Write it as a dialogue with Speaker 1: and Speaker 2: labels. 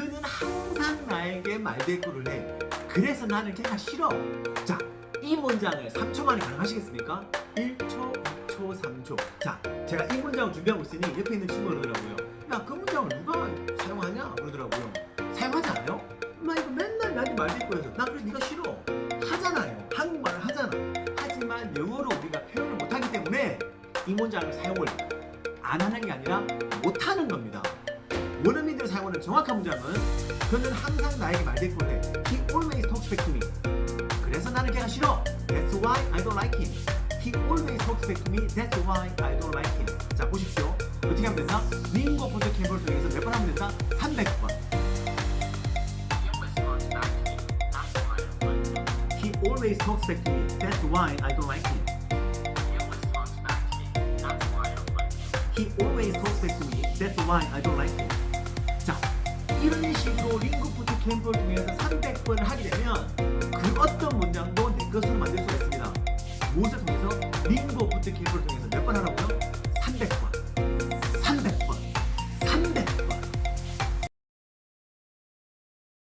Speaker 1: 그는 항상 나에게 말대꾸를 해. 그래서 나는 걔가 싫어. 자, 이 문장을 3초 만에 가능하시겠습니까? 1초, 2초, 3초. 자, 제가 이 문장을 준비하고 있으니 옆에 있는 친구가 그러더라고요. 야, 그 문장을 누가 사용하냐? 그러더라고요. 사용하지 않아요? 엄마 이거 맨날 나한테 말대꾸해서 나 그래서 네가 싫어. 하잖아요. 한국말을 하잖아. 하지만 영어로 우리가 표현을 못하기 때문에 이 문장을 사용을 안 하는 게 아니라 못하는 겁니다. 원어민들이 사용하는 정확한 문장은 그는 항상 나에게 말대꾸를 해. He always talks back to me. 그래서 나는 걔가 싫어. That's why I don't like him. He always talks back to me. That's why I don't like him. 자 보십시오. 어떻게 하면 된다? 링고 포즈 캠프를 통해서 몇 번 하면 된다? 300번.
Speaker 2: He always talks back to me. That's why I don't like him.
Speaker 1: He always talks back to me. That's why I don't like him. 자, 이런 식으로 링크푸트 캠프를 통해서 300번을 하게 되면 그 어떤 문장도 내 것으로 만들 수가 있습니다. 무엇을 통해서? 링크푸트 캠프를 통해서 몇 번? 300번.